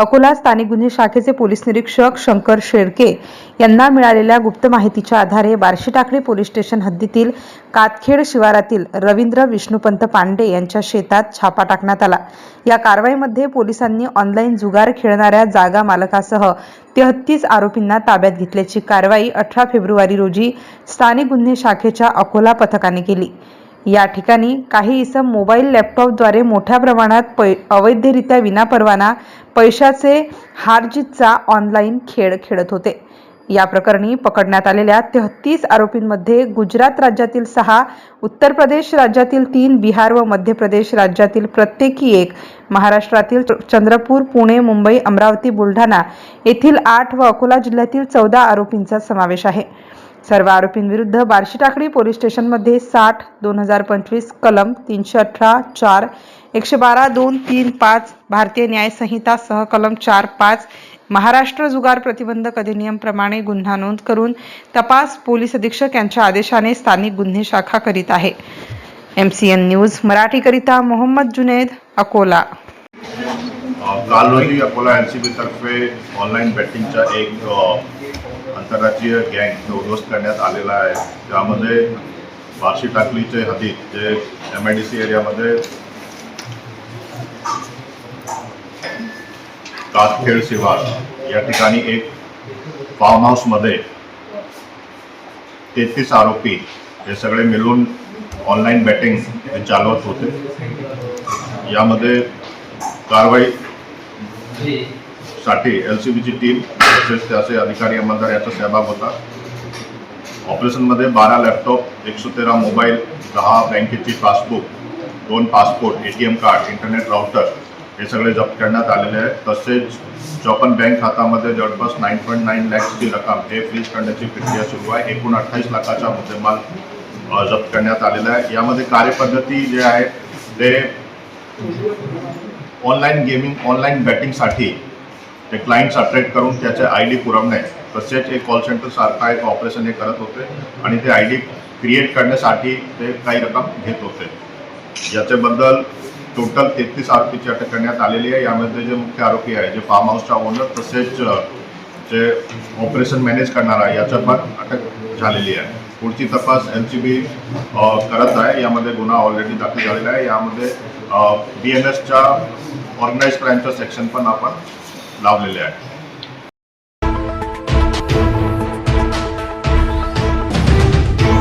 अकोला स्थानिक गुन्हे शाखेचे पोलीस निरीक्षक शंकर शेळके यांना मिळालेल्या गुप्त माहितीच्या आधारे बार्शी टाकळी पोलीस स्टेशन हद्दीतील कातखेड शिवारातील रवींद्र विष्णुपंत पांडे यांच्या शेतात छापा टाकण्यात आला. या कारवाईमध्ये पोलिसांनी ऑनलाईन जुगार खेळणाऱ्या जागा मालकासह तेहत्तीस आरोपींना ताब्यात घेतल्याची कारवाई अठरा फेब्रुवारी रोजी स्थानिक गुन्हे शाखेच्या अकोला पथकाने केली. या ठिकाणी काही इसम मोबाईल लॅपटॉपद्वारे मोठ्या प्रमाणात पै अवैधरित्या विनापरवाना पैशाचे हारजीतचा ऑनलाईन खेळ खेळत होते. या प्रकरणी पकडण्यात आलेल्या तेहत्तीस आरोपींमध्ये गुजरात राज्यातील सहा उत्तर प्रदेश राज्यातील तीन बिहार व मध्य प्रदेश राज्यातील प्रत्येकी एक महाराष्ट्रातील चंद्रपूर पुणे मुंबई अमरावती बुलढाणा येथील आठ व अकोला जिल्ह्यातील चौदा आरोपींचा समावेश आहे. सर्व आरोपींविरुद्ध बार्शी टाकडी पोलीस स्टेशनमध्ये साठ दोन हजार पंचवीस कलम तीनशे अठरा चार एकशे बारा दोन तीन पाच भारतीय न्यायसंहिता सह कलम चार पाच महाराष्ट्र जुगार प्रतिबंधक अधिनियमप्रमाणे गुन्हा नोंद करून तपास पोलीस अधीक्षक यांच्या आदेशाने स्थानिक गुन्हे शाखा करीत आहे. एम सी एन न्यूज मराठीकरिता मोहम्मद जुनेद अकोला. अ, अकोला एन सी बीतर्फे ऑनलाईन बॅटिंगचा एक अ, आंतरराष्ट्रीय गँग उद्ध्वस्त करण्यात आलेला आहे. त्यामध्ये बार्शी टाकलीचे हदीत जे एम आय डी सी एरियामध्ये कातखेड शिवार या ठिकाणी एक फार्म हाऊसमध्ये तेहतीस आरोपी हे सगळे मिळून ऑनलाईन बॅटिंग हे चालवत होते. यामध्ये कारवाई साठी एल सी बीची टीम तसेच त्याचे अधिकारी अंमलदार याचा सहभाग होता. ऑपरेशनमध्ये बारा लॅपटॉप एकशे तेरा मोबाईल दहा बँकेची पासबुक दोन passport A T M card internet router हे सगळे जप्त करण्यात आलेले आहे तसेच चौपन्न बँक खात्यामध्ये जवळपास नाईन पॉईंट नाईन लॅक्सची रक्कम हे फ्रीज करण्याची प्रक्रिया सुरू आहे. एकूण अठ्ठावीस लाखाचा मुद्देमाल जप्त करण्यात आलेला आहे. यामध्ये कार्यपद्धती जे आहे ते ऑनलाईन गेमिंग ऑनलाईन बॅटिंगसाठी ते क्लायंट्स अट्रॅक्ट करून त्याचे आय डी पुरवणे तसेच एक कॉल सेंटर सारखा एक ऑपरेशन हे करत होते आणि ते आय डी क्रिएट करण्यासाठी ते काही रक्कम घेत होते. याच्याबद्दल टोटल तेहतीस आरोपीची अटक करण्यात आलेली आहे. यामध्ये जे मुख्य आरोपी आहे जे फार्म हाऊसचा ओनर तसेच जे ऑपरेशन मॅनेज करणारा याच्या पण अटक झालेली आहे. पुढची तपास एन सी बी करत आहे. यामध्ये गुन्हा ऑलरेडी दाखल झालेला आहे. यामध्ये बी एन एसच्या ऑर्गनाईज क्राईमचं सेक्शन पण आपण लावलेले आहे.